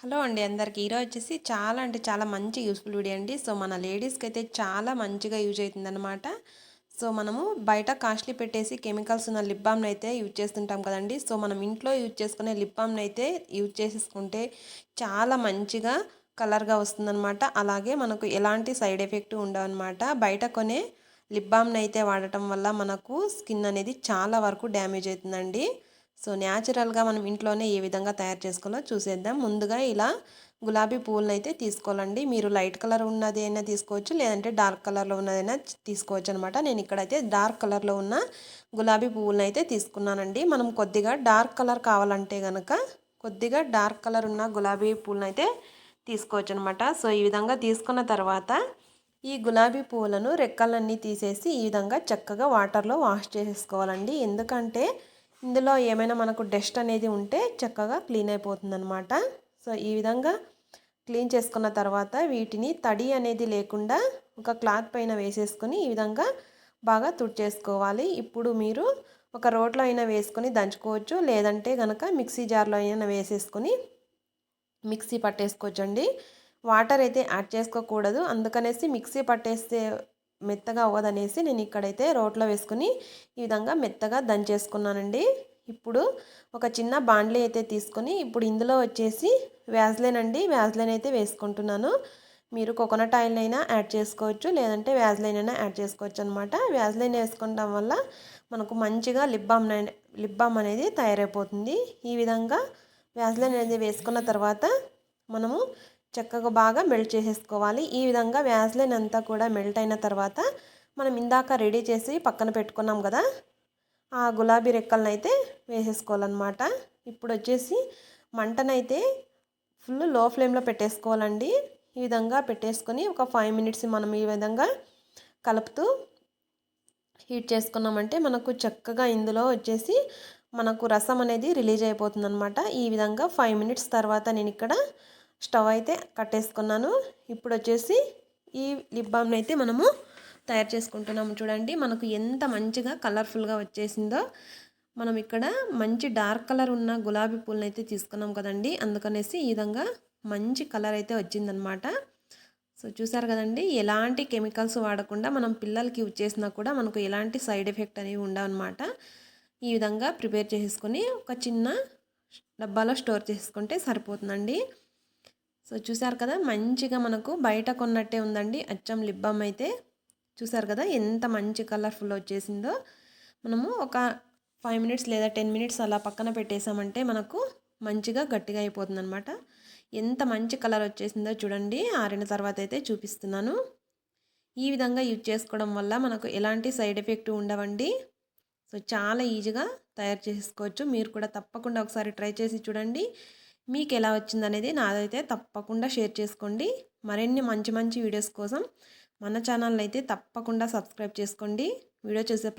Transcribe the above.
Hello అండి అందరికీ. ఈరోజు వచ్చేసి చాలా అంటే చాలా మంచి యూస్ఫుల్ వీడియో అండి. సో మన లేడీస్కి అయితే చాలా మంచిగా యూజ్ అవుతుందన్నమాట. సో మనము బయట కాస్ట్లీ పెట్టేసి కెమికల్స్ ఉన్న లిప్ బామ్ని అయితే యూజ్ చేస్తుంటాం కదండి. సో మనం ఇంట్లో యూజ్ చేసుకునే లిప్ బామ్ని అయితే యూజ్ చేసేసుకుంటే చాలా మంచిగా కలర్గా వస్తుందన్నమాట. అలాగే మనకు ఎలాంటి సైడ్ ఎఫెక్ట్ ఉండవన్నమాట. బయట కొనే లిప్ బామ్ని అయితే వాడటం వల్ల మనకు స్కిన్ అనేది చాలా వరకు డ్యామేజ్ అవుతుందండి. సో న్యాచురల్గా మనం ఇంట్లోనే ఏ విధంగా తయారు చేసుకోవాలో చూసేద్దాం. ముందుగా ఇలా గులాబీ పువ్వులను అయితే తీసుకోవాలండి. మీరు లైట్ కలర్ ఉన్నది అయినా తీసుకోవచ్చు లేదంటే డార్క్ కలర్లో ఉన్నదైనా తీసుకోవచ్చు అనమాట. నేను ఇక్కడైతే డార్క్ కలర్లో ఉన్న గులాబీ పువ్వులను అయితే తీసుకున్నానండి. మనం కొద్దిగా డార్క్ కలర్ కావాలంటే కనుక కొద్దిగా డార్క్ కలర్ ఉన్న గులాబీ పువ్వులను అయితే తీసుకోవచ్చు అనమాట. సో ఈ విధంగా తీసుకున్న తర్వాత ఈ గులాబీ పువ్వులను రెక్కలన్నీ తీసేసి ఈ విధంగా చక్కగా వాటర్లో వాష్ చేసుకోవాలండి. ఎందుకంటే ఇందులో ఏమైనా మనకు డస్ట్ అనేది ఉంటే చక్కగా క్లీన్ అయిపోతుందనమాట సో ఈ విధంగా క్లీన్ చేసుకున్న తర్వాత వీటిని తడి అనేది లేకుండా ఒక క్లాత్ పైన వేసేసుకొని ఈ విధంగా బాగా తుడిచేసుకోవాలి. ఇప్పుడు మీరు ఒక రోట్లో అయినా వేసుకొని దంచుకోవచ్చు. లేదంటే కనుక మిక్సీ జార్లో అయినా వేసేసుకొని మిక్సీ పట్టేసుకోవచ్చండి. వాటర్ అయితే యాడ్ చేసుకోకూడదు. అందుకనేసి మిక్సీ పట్టేస్తే మెత్తగా అవ్వదనేసి నేను ఇక్కడైతే రోట్లో వేసుకుని ఈ విధంగా మెత్తగా దంచేసుకున్నానండి. ఇప్పుడు ఒక చిన్న బాండ్లీ అయితే తీసుకొని ఇప్పుడు ఇందులో వచ్చేసి వ్యాజ్లైన్ అండి వ్యాజ్లైన్ అయితే వేసుకుంటున్నాను. మీరు కోకోనట్ ఆయిల్ అయినా యాడ్ చేసుకోవచ్చు లేదంటే వ్యాజ్లైన్ అయినా యాడ్ చేసుకోవచ్చు అనమాట వ్యాజ్లైన్ వేసుకోవడం వల్ల మనకు మంచిగా లిప్ బామ్ లిప్ బామ్ అనేది తయారైపోతుంది. ఈ విధంగా వ్యాజ్లైన్ అనేది వేసుకున్న తర్వాత మనము చక్కగా బాగా మెల్ట్ చేసేసుకోవాలి. ఈ విధంగా వ్యాజ్లైన్ అంతా కూడా మెల్ట్ అయిన తర్వాత మనం ఇందాక రెడీ చేసి పక్కన పెట్టుకున్నాం కదా ఆ గులాబీ రెక్కలను అయితే వేసేసుకోవాలన్నమాట. ఇప్పుడు వచ్చేసి మంటనైతే ఫుల్లో ఫ్లేమ్లో పెట్టేసుకోవాలండి. ఈ విధంగా పెట్టేసుకొని ఒక ఫైవ్ మినిట్స్ మనం ఈ విధంగా కలుపుతూ హీట్ చేసుకున్నామంటే మనకు చక్కగా ఇందులో వచ్చేసి మనకు రసం అనేది రిలీజ్ అయిపోతుందనమాట ఈ విధంగా ఫైవ్ మినిట్స్ తర్వాత నేను ఇక్కడ స్టవ్ అయితే కట్టేసుకున్నాను. ఇప్పుడు వచ్చేసి ఈ లిప్ బామ్ని అయితే మనము తయారు చేసుకుంటున్నాము చూడండి. మనకు ఎంత మంచిగా కలర్ఫుల్గా వచ్చేసిందో. మనం ఇక్కడ మంచి డార్క్ కలర్ ఉన్న గులాబీ పూలను అయితే తీసుకున్నాం కదండి. అందుకనేసి ఈ విధంగా మంచి కలర్ అయితే వచ్చిందనమాట. సో చూసారు కదండి. ఎలాంటి కెమికల్స్ వాడకుండా మనం పిల్లలకి ఇచ్చేసినా కూడా మనకు ఎలాంటి సైడ్ ఎఫెక్ట్ అనేవి ఉండవన్నమాట ఈ విధంగా ప్రిపేర్ చేసుకొని ఒక చిన్న డబ్బాలో స్టోర్ చేసుకుంటే సరిపోతుందండి. సో చూసారు కదా మంచిగా మనకు బయట కొన్నట్టే ఉందండి. అచ్చం లిబ్బం అయితే చూసారు కదా ఎంత మంచి కలర్ఫుల్ వచ్చేసిందో. మనము ఒక ఫైవ్ మినిట్స్ లేదా టెన్ మినిట్స్ అలా పక్కన పెట్టేసామంటే మనకు మంచిగా గట్టిగా అయిపోతుంది అనమాట ఎంత మంచి కలర్ వచ్చేసిందో చూడండి ఆరిన తర్వాత అయితే చూపిస్తున్నాను. ఈ విధంగా యూజ్ చేసుకోవడం వల్ల మనకు ఎలాంటి సైడ్ ఎఫెక్ట్ ఉండవండి. సో చాలా ఈజీగా తయారు చేసుకోవచ్చు. మీరు కూడా తప్పకుండా ఒకసారి ట్రై చేసి చూడండి. మీకు ఎలా వచ్చిందనేది నాదైతే తప్పకుండా షేర్ చేసుకోండి. మరిన్ని మంచి మంచి వీడియోస్ కోసం మన ఛానల్ అయితే తప్పకుండా సబ్స్క్రైబ్ చేసుకోండి. వీడియో చూసే